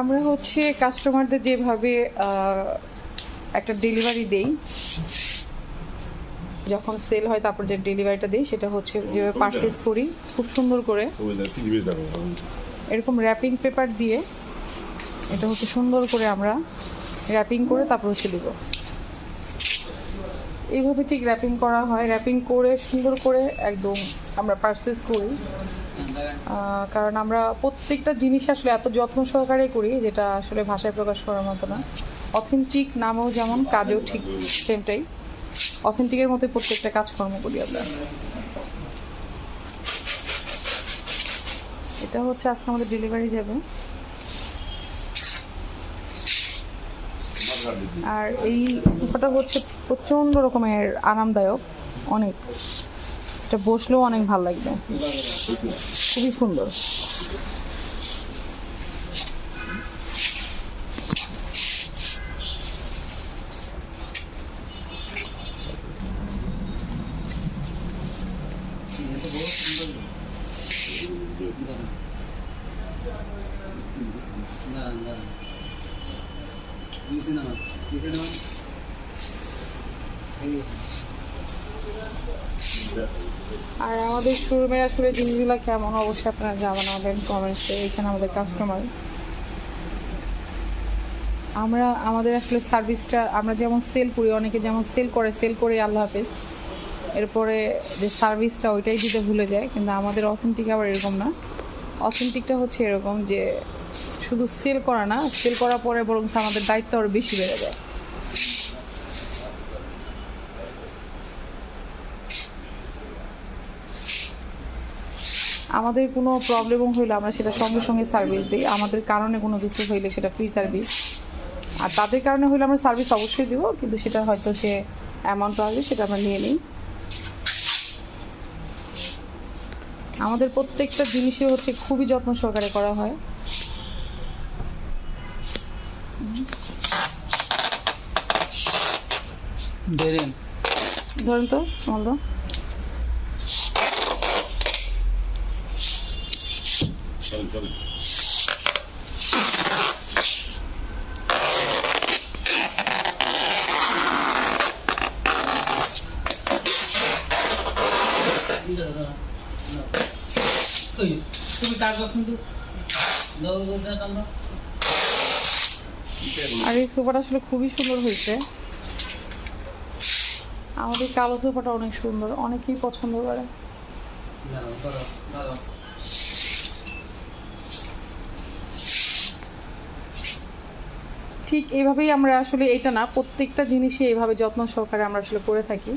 আমরা হচ্ছে কাস্টমারদের যেভাবে একটা ডেলিভারি দেই, যখন সেল হয় তারপর যে ডেলিভারিটা দিই, সেটা হচ্ছে যেভাবে পারচেস করি, খুব সুন্দর করে। এরকম র্যাপিং পেপার দিয়ে, এটা হচ্ছে সুন্দর করে আমরা র্যাপিং করে তারপর হচ্ছে দেবো। এইভাবে ঠিক র্যাপিং করা হয়। র্যাপিং করে সুন্দর করে একদম আমরা পারচেস করি। কারণ আমরা প্রত্যেকটা জিনিস আসলে এত যত্ন সহকারে করি, যেটা আসলে ভাষায় প্রকাশ করার মতো না। অথেন্টিক নামেও যেমন, কাজেও ঠিক সেমটাই। অথেন্টিকের মতো প্রত্যেকটা কাজকর্ম করি আমরা। এটা হচ্ছে আজকে আমাদের ডেলিভারি যাবে। আর এই সোফাটা হচ্ছে প্রচণ্ড রকমের আরামদায়ক, অনেক। এটা বসলেও অনেক ভালো লাগবে। খুবই সুন্দর। নিচে নামা আর আমাদের শোরুমের আসলে জিনিসগুলো কেমন, অবশ্যই আপনারা জানাবেন কমেন্টসে এখানে আমাদের কাস্টমার আমরা, আমাদের আসলে সার্ভিসটা আমরা যেমন সেল করি, অনেকে যেমন সেল করে সেল করে, আল্লাহ হাফেজ। এরপরে যে সার্ভিসটা ওইটাই দিতে ভুলে যায়, কিন্তু আমাদের অথেন্টিক আবার এরকম না। অথেন্টিকটা হচ্ছে এরকম যে, শুধু সেল করা না সেল করার পরে বরং আমাদের দায়িত্ব আরও বেশি বেড়ে যায়। আমাদের কোনো প্রবলেম হইলে আমরা সেটা সঙ্গে সঙ্গে সার্ভিস দিই। আমাদের কারণে কোনো কিছু হইলে সেটা ফ্রি সার্ভিস আর তাদের কারণে হইলে আমরা সার্ভিস অবশ্যই দিব কিন্তু সেটা হয়তো যে অ্যামাউন্ট আসবে সেটা আমরা নিয়ে নিই। আমাদের প্রত্যেকটা জিনিসই হচ্ছে খুবই যত্ন সহকারে করা হয়। ধরেন। তো বলতো চল চল আর এই সোফাটা আসলে খুবই সুন্দর হয়েছে। আমাদের কালো সোফাটা অনেক সুন্দর, অনেকেই পছন্দ করে। ঠিক এইভাবেই আমরা আসলে এটা না, প্রত্যেকটা জিনিসই এইভাবে যত্ন সহকারে আমরা আসলে করে থাকি।